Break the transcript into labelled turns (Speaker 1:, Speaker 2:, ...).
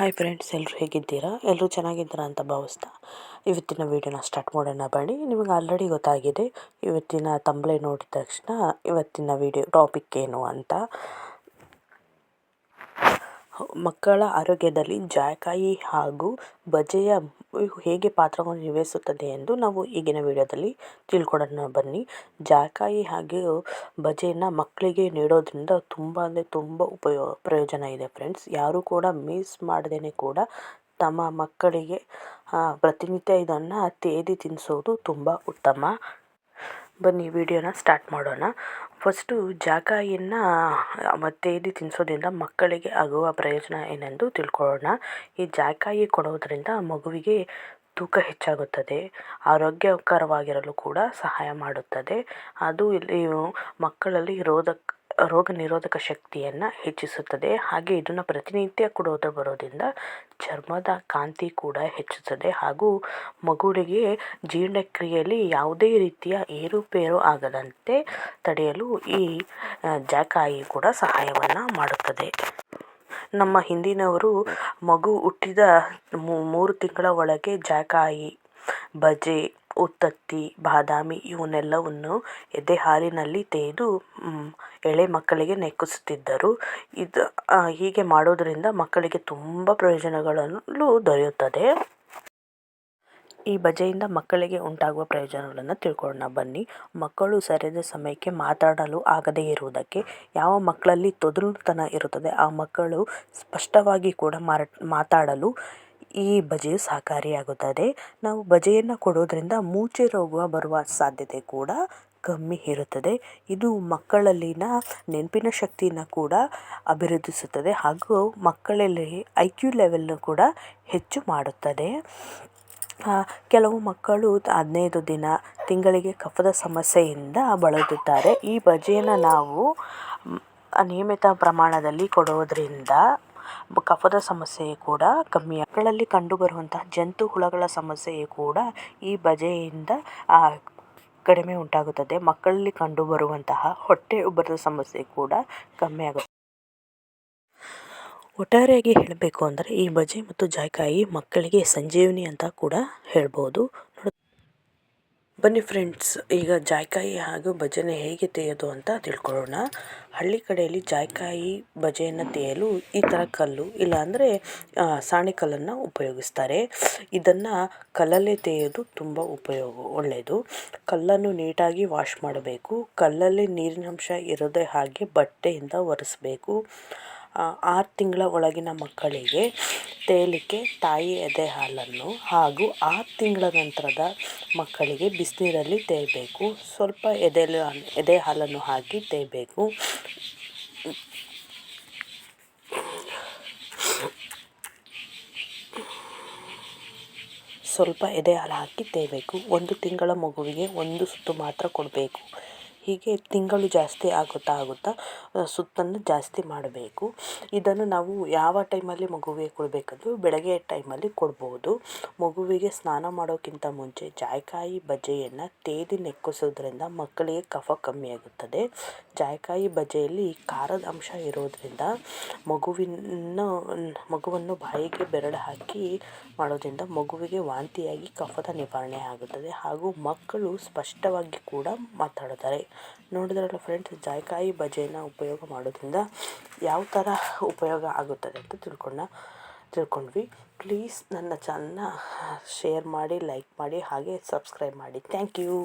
Speaker 1: Hi friends ಎಲ್ಲರೂ ಹೇಗಿದ್ದೀರಾ? ಎಲ್ಲರೂ ಚೆನ್ನಾಗಿದ್ದೀರಾ ಅಂತ ಭಾವಿಸ್ತಾ ಇವತ್ತಿನ ವೀಡಿಯೋನ ಸ್ಟಾರ್ಟ್ ಮಾಡೋಣ ಬನ್ನಿ. ನಿಮಗೆ ಆಲ್ರೆಡಿ ಗೊತ್ತಾಗಿದೆ, ಇವತ್ತಿನ ತಂಬಳೆ ನೋಡಿದ ತಕ್ಷಣ ಇವತ್ತಿನ ವೀಡಿಯೋ ಟಾಪಿಕ್ ಏನು ಅಂತ. ಮಕ್ಕಳ ಆರೋಗ್ಯದಲ್ಲಿ ಜಾಯಕಾಯಿ ಹಾಗೂ ಬಜೆಯ ಹೇಗೆ ಪಾತ್ರವನ್ನು ನಿರ್ವಹಿಸುತ್ತದೆ ಎಂದು ನಾವು ಈಗಿನ ವಿಡಿಯೋದಲ್ಲಿ ತಿಳ್ಕೊಡೋಣ ಬನ್ನಿ ಜಾಕಾಯಿ ಹಾಗೂ ಬಜೆಯನ್ನು ಮಕ್ಕಳಿಗೆ ನೀಡೋದ್ರಿಂದ ತುಂಬ ಅಂದರೆ ತುಂಬ ಉಪಯೋ, ಪ್ರಯೋಜನ ಇದೆ ಫ್ರೆಂಡ್ಸ್. ಯಾರೂ ಕೂಡ ಮಿಸ್ ಮಾಡ್ದೇ ಕೂಡ ತಮ್ಮ ಮಕ್ಕಳಿಗೆ ಪ್ರತಿನಿತ್ಯ ಇದನ್ನು ತೇದಿ ತಿನ್ನಿಸೋದು ತುಂಬ ಉತ್ತಮ. ಬನ್ನಿ, ವಿಡಿಯೋನ ಸ್ಟಾರ್ಟ್ ಮಾಡೋಣ. ಫಸ್ಟು ಜಾಕಾಯಿಯನ್ನು ಇದು ತಿನ್ನಿಸೋದ್ರಿಂದ ಮಕ್ಕಳಿಗೆ ಆಗುವ ಪ್ರಯೋಜನ ಏನೆಂದು ತಿಳ್ಕೊಳ್ಳೋಣ. ಈ ಜಾಕಾಯಿ ಕೊಡೋದರಿಂದ ಮಗುವಿಗೆ ತೂಕ ಹೆಚ್ಚಾಗುತ್ತದೆ, ಆರೋಗ್ಯಕರವಾಗಿರಲು ಕೂಡ ಸಹಾಯ ಮಾಡುತ್ತದೆ. ಅದು ಇಲ್ಲಿ ಮಕ್ಕಳಲ್ಲಿ ರೋಧಕ ರೋಗ ನಿರೋಧಕ ಶಕ್ತಿಯನ್ನು ಹೆಚ್ಚಿಸುತ್ತದೆ. ಹಾಗೆ ಇದನ್ನು ಪ್ರತಿನಿತ್ಯ ಕೊಡೋದು ಬರೋದ್ರಿಂದ ಚರ್ಮದ ಕಾಂತಿ ಕೂಡ ಹೆಚ್ಚಿಸುತ್ತದೆ. ಹಾಗೂ ಮಗುವಿಗೆ ಜೀರ್ಣಕ್ರಿಯೆಯಲ್ಲಿ ಯಾವುದೇ ರೀತಿಯ ಏರುಪೇರು ಆಗದಂತೆ ತಡೆಯಲು ಈ ಜಾಕಾಯಿ ಕೂಡ ಸಹಾಯವನ್ನು ಮಾಡುತ್ತದೆ. ನಮ್ಮ ಹಿಂದಿನವರು ಮಗು ಹುಟ್ಟಿದ ಮೂರು ತಿಂಗಳ ಒಳಗೆ ಜಾಕಾಯಿ, ಬಜೆ ಉತ್ತತ್ತಿ, ಬಾದಾಮಿ ಇವನ್ನೆಲ್ಲವನ್ನು ಎದೆ ಹಾಲಿನಲ್ಲಿ ತೇದು ಎಳೆ ಮಕ್ಕಳಿಗೆ ನೆಕ್ಕಿಸುತ್ತಿದ್ದರು. ಇದು ಹೀಗೆ ಮಾಡೋದರಿಂದ ಮಕ್ಕಳಿಗೆ ತುಂಬ ಪ್ರಯೋಜನಗಳನ್ನು ದೊರೆಯುತ್ತದೆ. ಈ ಬಜೆಯಿಂದ ಮಕ್ಕಳಿಗೆ ಉಂಟಾಗುವ ಪ್ರಯೋಜನಗಳನ್ನು ತಿಳ್ಕೊಳ್ಳೋಣ. ಬನ್ನಿ. ಮಕ್ಕಳು ಸರಿಯಾದ ಸಮಯಕ್ಕೆ ಮಾತಾಡಲು ಆಗದೇ ಇರುವುದಕ್ಕೆ ಯಾವ ಮಕ್ಕಳಲ್ಲಿ ತೊದಲುತನ ಇರುತ್ತದೆ, ಆ ಮಕ್ಕಳು ಸ್ಪಷ್ಟವಾಗಿ ಕೂಡ ಮಾತಾಡಲು ಈ ಬಜೆಯು ಸಹಕಾರಿಯಾಗುತ್ತದೆ. ನಾವು ಬಜೆಯನ್ನು ಕೊಡೋದರಿಂದ ಮೂಚೆ ರೋಗ ಬರುವ ಸಾಧ್ಯತೆ ಕೂಡ ಕಮ್ಮಿ ಇರುತ್ತದೆ. ಇದು ಮಕ್ಕಳಲ್ಲಿನ ನೆನಪಿನ ಶಕ್ತಿಯನ್ನು ಕೂಡ ಅಭಿವೃದ್ಧಿಸುತ್ತದೆ ಹಾಗೂ ಮಕ್ಕಳಲ್ಲಿ ಐ ಕ್ಯೂ ಲೆವೆಲ್ನು ಕೂಡ ಹೆಚ್ಚು ಮಾಡುತ್ತದೆ. ಕೆಲವು ಮಕ್ಕಳು ಹದಿನೈದು ದಿನ ತಿಂಗಳಿಗೆ ಕಫದ ಸಮಸ್ಯೆಯಿಂದ ಬಳಲುತ್ತಾರೆ ಈ ಬಜೆಯನ್ನು ನಾವು ನಿಯಮಿತ ಪ್ರಮಾಣದಲ್ಲಿ ಕೊಡೋದರಿಂದ ಕಫದ ಸಮಸ್ಯೆ ಕೂಡ ಕಮ್ಮಿ ಮಕ್ಕಳಲ್ಲಿ ಕಂಡುಬರುವಂತಹ ಜಂತು ಹುಳಗಳ ಸಮಸ್ಯೆಯು ಕೂಡ ಈ ಬಜೆಯಿಂದ ಕಡಿಮೆ ಉಂಟಾಗುತ್ತದೆ. ಮಕ್ಕಳಲ್ಲಿ ಕಂಡುಬರುವಂತಹ ಹೊಟ್ಟೆ ಉಬ್ಬರದ ಸಮಸ್ಯೆ ಕೂಡ ಕಮ್ಮಿ ಆಗುತ್ತೆ. ಒಟ್ಟಾರೆಯಾಗಿ ಹೇಳಬೇಕು ಅಂದರೆ ಈ ಬಜೆ ಮತ್ತು ಜಾಯಿಕಾಯಿ ಮಕ್ಕಳಿಗೆ ಸಂಜೀವಿನಿ ಅಂತ ಕೂಡ ಹೇಳ್ಬೋದು. ಬನ್ನಿ ಫ್ರೆಂಡ್ಸ್ ಈಗ ಜಾಯ್ಕಾಯಿ ಹಾಗೂ ಭಜನೆ ಹೇಗೆ ತೆಗೆಯೋದು ಅಂತ ತಿಳ್ಕೊಳ್ಳೋಣ. ಹಳ್ಳಿ ಕಡೆಯಲ್ಲಿ ಜಾಯ್ಕಾಯಿ ಭಜೆಯನ್ನು ತೆಗೆಯಲು ಈ ಥರ ಕಲ್ಲು ಇಲ್ಲಾಂದರೆ ಸಾಣೆಕಲ್ಲನ್ನು ಉಪಯೋಗಿಸ್ತಾರೆ. ಇದನ್ನು ಕಲ್ಲಲ್ಲೇ ತೆಗೆಯೋದು ತುಂಬ ಉಪಯೋಗ ಒಳ್ಳೆಯದು ಕಲ್ಲನ್ನು ನೀಟಾಗಿ ವಾಶ್ ಮಾಡಬೇಕು. ಕಲ್ಲಲ್ಲಿ ನೀರಿನಂಶ ಇರದೇ ಹಾಗೆ ಬಟ್ಟೆಯಿಂದ ಒರೆಸಬೇಕು. ಆರು ತಿಂಗಳ ಒಳಗಿನ ಮಕ್ಕಳಿಗೆ ತೇಲಿಕ್ಕೆ ತಾಯಿ ಎದೆ ಹಾಲನ್ನು ಹಾಗೂ ಆರು ತಿಂಗಳ ನಂತರದ ಮಕ್ಕಳಿಗೆ ಬಿಸಿನೀರಲ್ಲಿ ತೇಯಬೇಕು ಸ್ವಲ್ಪ ಎದೆ ಎದೆ ಹಾಲನ್ನು ಹಾಕಿ ತೇಯಬೇಕು ಸ್ವಲ್ಪ ಎದೆ ಹಾಲು ಹಾಕಿ ತೇಯಬೇಕು ಒಂದು ತಿಂಗಳ ಮಗುವಿಗೆ ಒಂದು ಸುತ್ತು ಮಾತ್ರ ಕೊಡಬೇಕು. ಹೀಗೆ ತಿಂಗಳು ಜಾಸ್ತಿ ಆಗುತ್ತಾ ಆಗುತ್ತಾ ಸುತ್ತನ್ನು ಜಾಸ್ತಿ ಮಾಡಬೇಕು. ಇದನ್ನು ನಾವು ಯಾವ ಟೈಮಲ್ಲಿ ಮಗುವಿಗೆ ಕೊಡಬೇಕಾದ್ರು ಬೆಳಗ್ಗೆ ಟೈಮಲ್ಲಿ ಕೊಡ್ಬೋದು. ಮಗುವಿಗೆ ಸ್ನಾನ ಮಾಡೋಕ್ಕಿಂತ ಮುಂಚೆ ಜಾಯಿಕಾಯಿ ಬಜ್ಜಿಯನ್ನು ತೇದಿ ನೆಕ್ಕಿಸೋದ್ರಿಂದ ಮಕ್ಕಳಿಗೆ ಕಫ ಕಮ್ಮಿಯಾಗುತ್ತದೆ ಜಾಯಿಕಾಯಿ ಬಜ್ಜಿಯಲ್ಲಿ ಖಾರದ ಅಂಶ ಇರೋದರಿಂದ ಮಗುವಿನ, ಮಗುವನ್ನು ಬಾಯಿಗೆ ಬೆರಳು ಹಾಕಿ ಮಾಡೋದ್ರಿಂದ ಮಗುವಿಗೆ ವಾಂತಿಯಾಗಿ ಕಫದ ನಿವಾರಣೆ ಆಗುತ್ತದೆ. ಹಾಗೂ ಮಕ್ಕಳು ಸ್ಪಷ್ಟವಾಗಿ ಕೂಡ ಮಾತಾಡುತ್ತಾರೆ ನೋಡಿದ್ರಲ್ಲ ಫ್ರೆಂಡ್ಸ್ ಜಾಯಿಕಾಯಿ ಬಜೆನ ಉಪಯೋಗ ಮಾಡೋದ್ರಿಂದ ಯಾವ ಥರ ಉಪಯೋಗ ಆಗುತ್ತದೆ ಅಂತ ತಿಳ್ಕೊಂಡ, ತಿಳ್ಕೊಂಡ್ವಿ. ಪ್ಲೀಸ್ ನನ್ನ ಚಾನಲ್ನ ಶೇರ್ ಮಾಡಿ ಲೈಕ್ ಮಾಡಿ, ಹಾಗೆ ಸಬ್ಸ್ಕ್ರೈಬ್ ಮಾಡಿ. Thank you